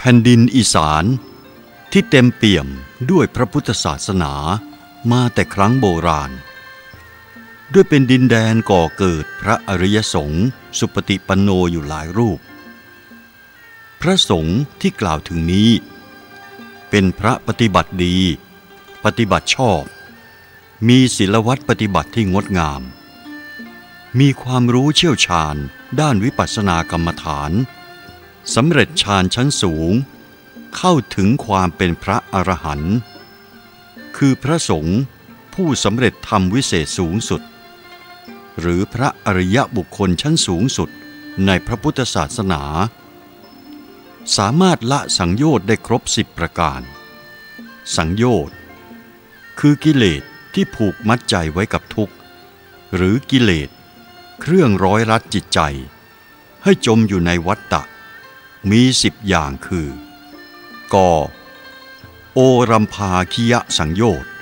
แผ่นดินอีสาน ที่เต็มเปี่ยมด้วยพระพุทธศาสนามาแต่ครั้งโบราณ ด้วยเป็นดินแดนก่อเกิดพระอริยสงฆ์สุปฏิปันโนอยู่หลายรูป พระสงฆ์ที่กล่าวถึงนี้ เป็นพระปฏิบัติดี ปฏิบัติชอบ มีศีลวัตรปฏิบัติที่งดงาม มีความรู้เชี่ยวชาญด้านวิปัสสนากรรมฐาน สำเร็จฌานชั้นสูง เข้าถึงความเป็นพระอรหันต์คือพระสงฆ์ผู้สำเร็จธรรมวิเศษสูงสุด หรือพระอริยบุคคลชั้นสูงสุดในพระพุทธศาสนา สามารถละสังโยชน์ได้ครบสิบประการ สังโยชน์ คือกิเลสที่ผูกมัดใจไว้กับทุกข์ หรือกิเลส เครื่องร้อยรัดจิตใจ ให้จมอยู่ในวัฏฏะ มีสิบอย่างคือ ก โอรัมพาคิยะสังโยชน์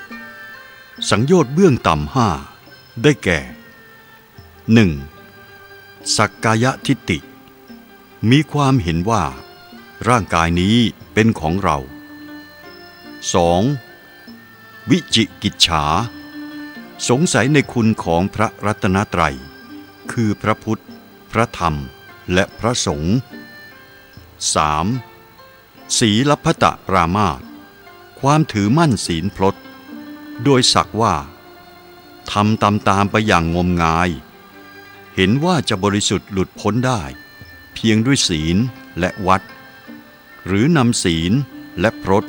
สังโยชน์เบื้องต่ำห้าได้แก่ 1. สักกายทิฏฐิมีความเห็นว่า ร่างกายนี้เป็นของเรา 2. วิจิกิจฉา สงสัยในคุณของพระรัตนตรัย คือพระพุทธ พระธรรม และพระสงฆ์ 3. ศีลพตะปรามาตความถือมั่นศีลพลดโดยสักว่าทำตามตามไปอย่างงมงาย เห็นว่าจะบริสุทธิ์หลุดพ้นได้ เพียงด้วยศีลและวัด หรือนำศีลและพรต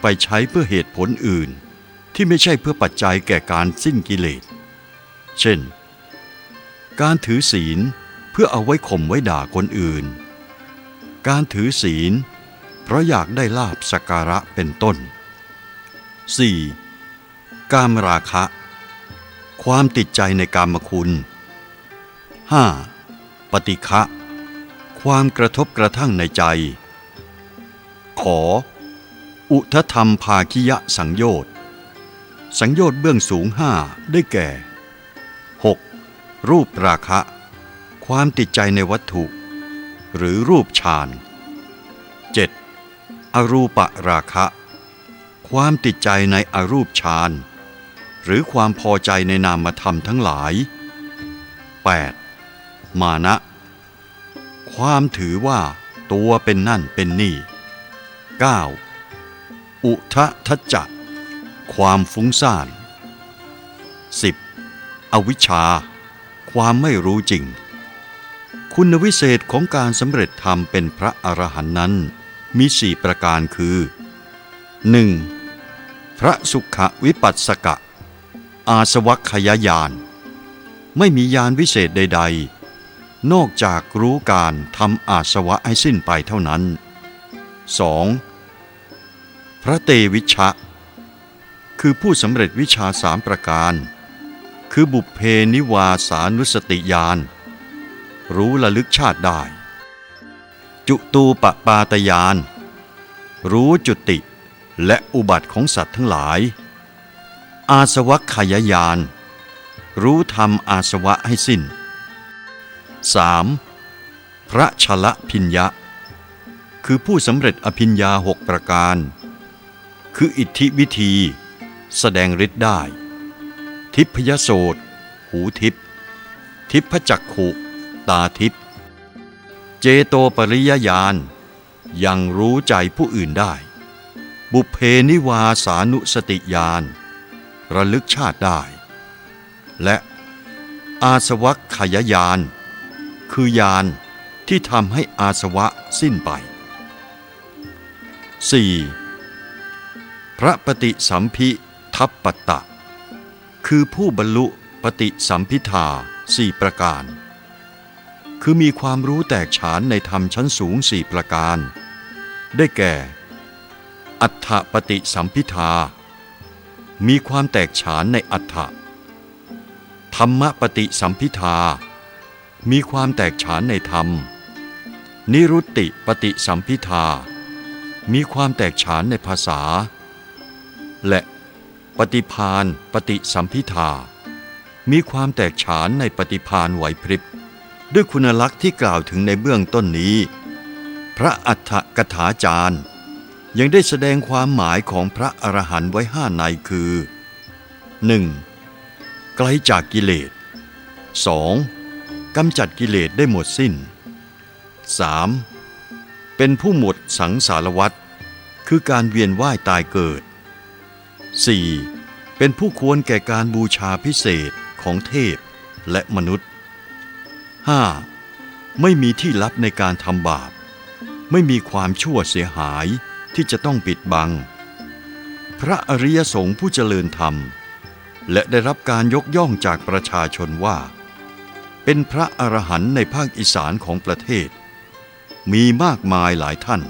ไปใช้เพื่อเหตุผลอื่น ที่ไม่ใช่เพื่อปัจจัยแก่การสิ้นกิเลส เช่น การถือศีลเพื่อเอาไว้ข่มไว้ด่าคนอื่น การถือศีล เพราะอยากได้ลาบสักการะเป็นต้น 4. กามราคะ ความติดใจในกามคุณ 5. ปฏิฆะความกระทบกระทั่งในใจ ขอ อุทธรรมภาคิยะสังโยชน์สังโยชน์เบื้องสูงห้าได้แก่ 6. รูปราคะ ความติดใจในวัตถุ หรือรูปฌาน 7. อรูปราคะ ความติดใจในอรูปฌานหรือความพอใจในนามธรรมทั้งหลาย 8. มานะ ความถือว่าตัวเป็นนั่นเป็นนี่ 9. อุทะทัจจะ ความฟุ้งซ่าน 10. อวิชชา ความไม่รู้จริง คุณวิเศษของการสำเร็จธรรมเป็นพระอรหันต์นั้น มีสี่ประการคือ 1. พระสุขวิปัสสกะ อาสวัคยายาน ไม่มียานวิเศษใด ๆ นอกจากรู้การทำอาสวะให้สิ้นไปเท่านั้น 2. พระเตวิชะ คือผู้สำเร็จวิชาสามประการ คือบุพเพนิวาสานุสติญาณ รู้ระลึกชาติได้ จุตูปปาตยาน รู้จุติและอุบัติของสัตว์ทั้งหลาย อาสวัคขยายาน รู้ธรรมอาสวะให้สิ้น 3. พระชละพิญญะ คือผู้สำเร็จอภิญญาหกประการ คืออิทธิวิธี แสดงฤทธิ์ได้ ทิพยโสตหูทิพทิพจักขุ ตาทิพย์เจโตปริยญาณยังรู้ใจผู้อื่นได้ บุพเพนิวาสานุสติญาณระลึกชาติได้ และอาสวัคขยายานคือญาณที่ทำให้อาสวะสิ้นไป 4. พระปฏิสัมพิทัปปตะ คือผู้บรรลุปฏิสัมพิทาสี่ประการ คือมีความรู้แตกฉานในธรรมชั้นสูงสี่ประการ ได้แก่ อัฏฐปฏิสัมพิทา มีความแตกฉานในอัฏฐะธรรมปฏิสัมพิทา มีความแตกฉานในธรรม นิรุตติปฏิสัมพิทา มีความแตกฉานในภาษา และปฏิพานปฏิสัมพิทา มีความแตกฉานในปฏิพานไหวพริบ ด้วยคุณลักษณ์ที่กล่าวถึงในเบื้องต้นนี้ พระอัฏฐกถาจารย์ ยังได้แสดงความหมายของพระอรหันต์ไว้ห้าในคือ 1. ไกลจากกิเลส 2. กำจัดกิเลสได้หมดสิ้น 3. เป็นผู้หมดสังสารวัฏคือการเวียนว่ายตายเกิด 4. เป็นผู้ควรแก่การบูชาพิเศษของเทพและมนุษย์ 5. ไม่มีที่ลับในการทำบาป ไม่มีความชั่วเสียหายที่จะต้องปิดบัง พระอริยสงฆ์ผู้เจริญธรรม และได้รับการยกย่องจากประชาชนว่า เป็นพระอรหันต์ในภาคอีสานของประเทศ มีมากมายหลายท่าน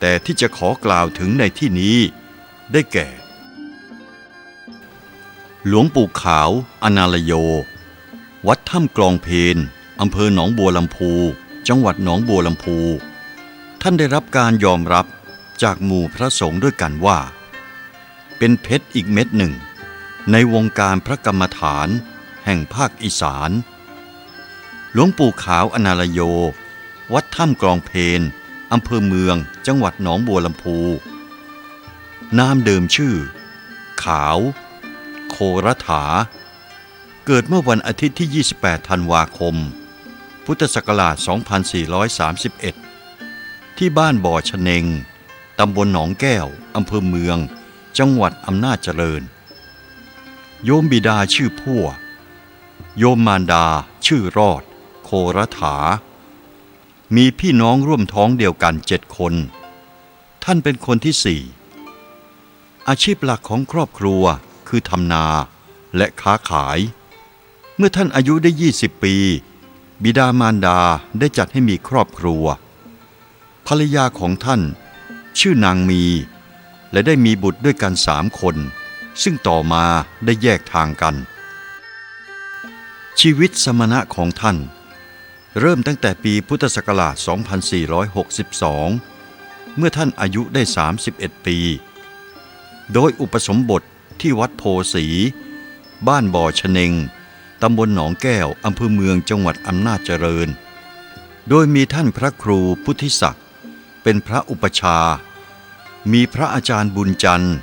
แต่ที่จะขอกล่าวถึงในที่นี้ได้แก่ หลวงปู่ขาวอนาลโย วัดถ้ำกลองเพนอำเภอหนองบัวลำพู จังหวัดหนองบัวลำพู ท่านได้รับการยอมรับจากหมู่พระสงฆ์ด้วยกันว่า เป็นเพชรอีกเม็ดหนึ่ง ในวงการพระกรรมฐาน แห่งภาคอีสาน หลวงปู่ขาวอนาลโย วัดถ้ำกลองเพนอำเภอเมือง จังหวัดหนองบัวลำพู นามเดิมชื่อ ขาว โครถา เกิดเมื่อวันอาทิตย์ที่ 28 ธันวาคม พุทธศักราช 2431 ที่บ้านบ่อชะเนง ตำบลหนองแก้ว อำเภอเมือง จังหวัดอำนาจเจริญ โยมบิดาชื่อพั่ว โยมมารดาชื่อรอด โครถา มีพี่น้องร่วมท้องเดียวกันเจ็ดคน ท่านเป็นคนที่สี่ อาชีพหลักของครอบครัวคือทำนาและค้าขาย เมื่อท่านอายุได้ 20 ปี บิดามารดาได้จัดให้มีครอบครัว ภรรยาของท่าน ชื่อนางมี และได้มีบุตรด้วยกันสามคน ซึ่งต่อมาได้แยกทางกัน ชีวิตสมณะของท่าน เริ่มตั้งแต่ปีพุทธศักราช 2462 เมื่อท่านอายุได้ 31 ปี โดยอุปสมบทที่วัดโพสี บ้านบ่อชเนง ตำบลหนองแก้ว อำเภอเมืองจังหวัดอำนาจเจริญ โดยมีท่านพระครูพุทธิศักดิ์เป็นพระอุปชา มีพระอาจารย์บุญจันทร์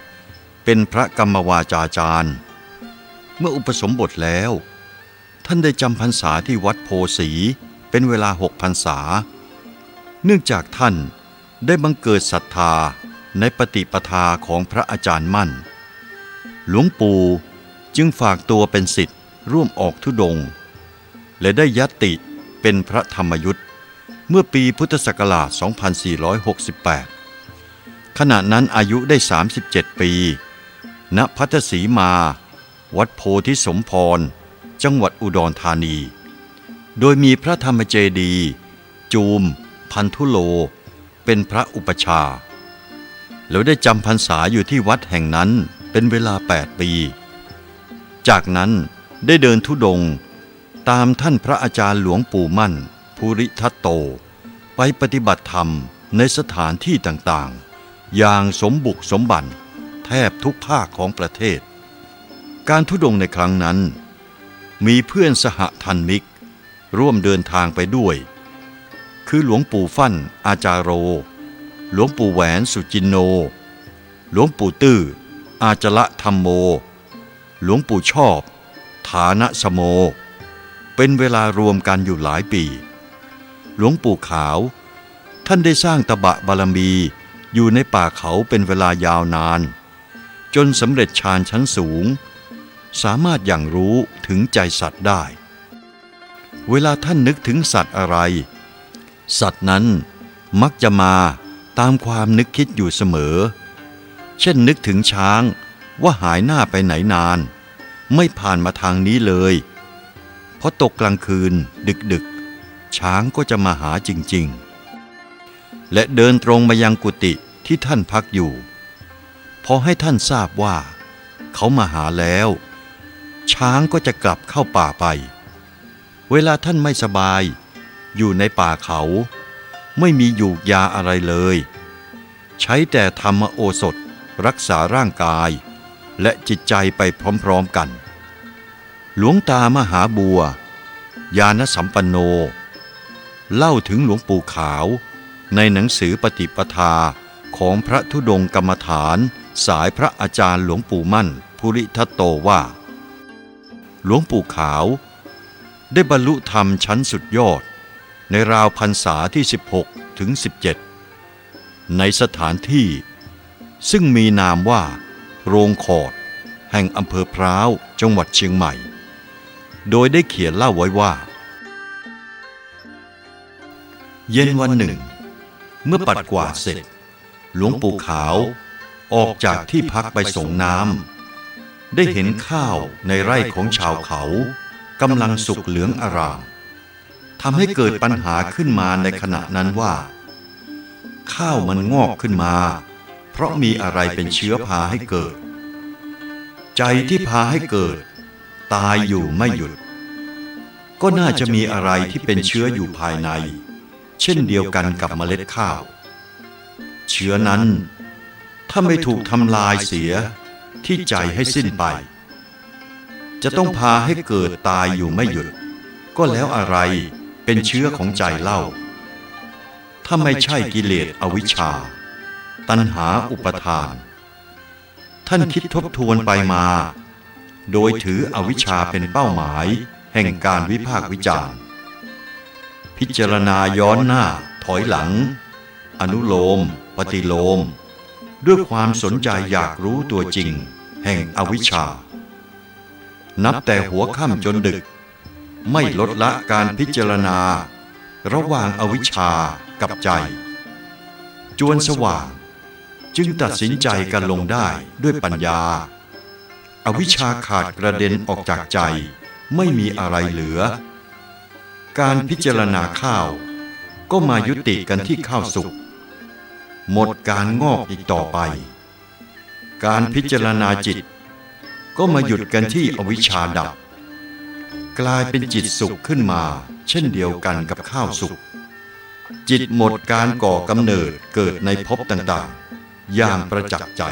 เป็นพระกรรมวาจาจารย์ เมื่ออุปสมบทแล้ว ท่านได้จำพรรษาที่วัดโพสีเป็นเวลาหกพรรษา เนื่องจากท่านได้บังเกิดศรัทธาในปฏิปทาของพระอาจารย์มั่น หลวงปู่จึงฝากตัวเป็นสิทธิ ร่วมออกธุดง และได้ยัตติเป็นพระธรรมยุทธ์เมื่อปีพุทธศักราช 2468 ขณะนั้นอายุได้ 37 ปี ณ พัทสีมา วัดโพธิสมพร จังหวัดอุดรธานี โดยมีพระธรรมเจดีย์จูม พันธุโล เป็นพระอุปชา แล้วได้จำพรรษาอยู่ที่วัดแห่งนั้นเป็นเวลา 8 ปี จากนั้น ได้เดินทุดง ตามท่านพระอาจารย์หลวงปู่มั่น ภูริทัตโต ไปปฏิบัติธรรมในสถานที่ต่างๆ อย่างสมบุกสมบันแทบทุกภาคของประเทศ การทุดงในครั้งนั้น มีเพื่อนสหทันมิก ร่วมเดินทางไปด้วย คือหลวงปู่ฟั่นอาจารโร หลวงปู่แหวนสุจินโน หลวงปู่ตื้ออาจละธรรมโม หลวงปู่ชอบ ฐานะสโม เป็นเวลารวมกันอยู่หลายปี หลวงปู่ขาว ท่านได้สร้างตบะบารมีอยู่ในป่าเขาเป็นเวลายาวนาน จนสำเร็จฌานชั้นสูง สามารถอย่างรู้ถึงใจสัตว์ได้ เวลาท่านนึกถึงสัตว์อะไร สัตว์นั้นมักจะมาตามความนึกคิดอยู่เสมอ เช่นนึกถึงช้างว่าหายหน้าไปไหนนาน ไม่ผ่านมาทางนี้เลยพอตกกลางคืนดึกดึกๆ ช้างก็จะมาหาจริงๆ และเดินตรงมายังกุฏิที่ท่านพักอยู่ พอให้ท่านทราบว่า เขามาหาแล้ว ช้างก็จะกลับเข้าป่าไป เวลาท่านไม่สบาย อยู่ในป่าเขา ไม่มียูกยาอะไรเลย ใช้แต่ธรรมโอสถรักษาร่างกาย และจิตใจไปพร้อมๆกัน หลวงตามหาบัว ญาณสัมปันโน เล่าถึงหลวงปู่ขาว ในหนังสือปฏิปทาของพระธุดงค์กรรมฐาน สายพระอาจารย์หลวงปู่มั่น ภูริทัตโตว่า หลวงปู่ขาว ได้บรรลุธรรมชั้นสุดยอด ในราวพรรษาที่ 16 ถึง 17 ในสถานที่ ซึ่งมีนามว่า โรงขอด แห่งอำเภอพร้าวจังหวัดเชียงใหม่ โดยได้เขียนเล่าไว้ว่า เย็นวันหนึ่ง เมื่อปัดกวาดเสร็จ หลวงปู่ขาวออกจากที่พักไปส่งน้ำได้เห็นข้าวในไร่ของชาวเขากำลังสุกเหลืองอารามทำให้เกิดปัญหาขึ้นมาในขณะนั้นว่า ข้าวมันงอกขึ้นมา เพราะมีอะไรเป็นเชื้อพาให้เกิด ใจที่พาให้เกิด ตายอยู่ไม่หยุด ก็น่าจะมีอะไรที่เป็นเชื้ออยู่ภายใน เช่นเดียวกันกับเมล็ดข้าว เชื้อนั้นถ้าไม่ถูกทำลายเสียที่ใจให้สิ้นไป จะต้องพาให้เกิดตายอยู่ไม่หยุด ก็แล้วอะไรเป็นเชื้อของใจเล่า ถ้าไม่ใช่กิเลสอวิชชา ตัณหาอุปทาน ท่านคิดทบทวนไปมา โดยถืออวิชชาเป็นเป้าหมาย แห่งการวิพากษ์วิจารณ์ พิจารณาย้อนหน้า ถอยหลัง อนุโลม ปฏิโลม ด้วยความสนใจอยากรู้ตัวจริง แห่งอวิชชา นับแต่หัวค่ำจนดึก ไม่ลดละการพิจารณา ระหว่างอวิชชากับใจ จวนสว่าง จึงตัดสินใจกันลงได้ด้วยปัญญา อวิชชาขาดกระเด็นออกจากใจ ไม่มีอะไรเหลือ การพิจารณาข้าว ก็มายุติกันที่ข้าวสุกหมดการงอกอีกต่อไป การพิจารณาจิต ก็มาหยุดกันที่อวิชชาดับ กลายเป็นจิตสุขขึ้นมา เช่นเดียวกันกับข้าวสุกจิตหมดการก่อกำเนิดเกิดในภพต่างๆ อย่างประจักษ์ใจ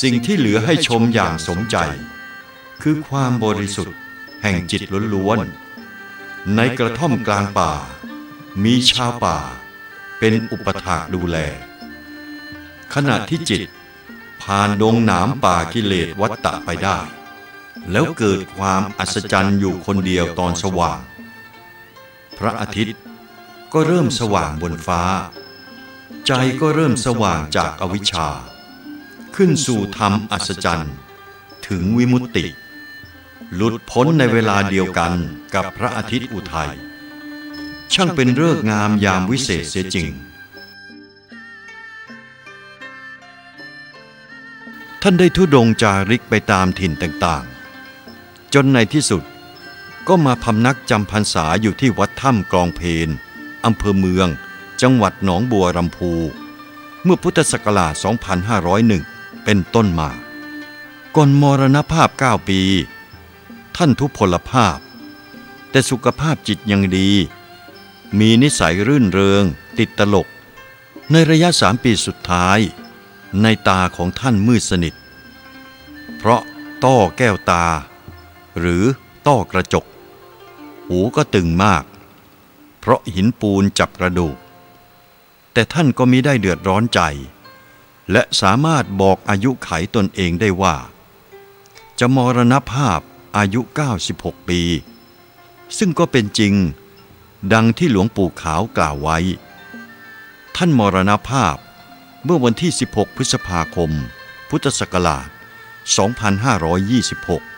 สิ่งที่เหลือให้ชมอย่างสมใจ คือความบริสุทธิ์แห่งจิตล้วนๆในกระท่อมกลางป่า มีชาวป่า เป็นอุปถากดูแล ขณะที่จิต ผ่านดงหนามป่ากิเลสวัตตะไปได้ แล้วเกิดความอัศจรรย์อยู่คนเดียวตอนสว่าง พระอาทิตย์ก็เริ่มสว่างบนฟ้า ใจก็เริ่มสว่างจากอวิชชา ขึ้นสู่ธรรมอัศจรรย์ ถึงวิมุตติ หลุดพ้นในเวลาเดียวกันกับพระอาทิตย์อุทัย ช่างเป็นเรื่องงามยามวิเศษเสียจริง ท่านได้ทุดงจาริกไปตามถิ่นต่างๆ จนในที่สุดก็มาพำนักจำพรรษาอยู่ที่วัดถ้ำกลองเพนอำเภอเมือง จังหวัดหนองบัวลำพู เมื่อพุทธศักราช 2501 เป็นต้นมา ก่อนมรณภาพ 9 ปี ท่านทุพพลภาพ แต่สุขภาพจิตยังดี มีนิสัยรื่นเริง ติดตลก ในระยะสามปีสุดท้าย ในตาของท่านมืดสนิท เพราะต้อแก้วตา หรือต้อกระจก หูก็ตึงมาก เพราะหินปูนจับกระดูก แต่ท่านก็มิได้เดือดร้อนใจ และสามารถบอกอายุไขตนเองได้ว่า จะมรณภาพอายุ 96 ปี ซึ่งก็เป็นจริง ดังที่หลวงปู่ขาวกล่าวไว้ ท่านมรณภาพเมื่อวันที่ 16 พฤษภาคม พุทธศักราช 2526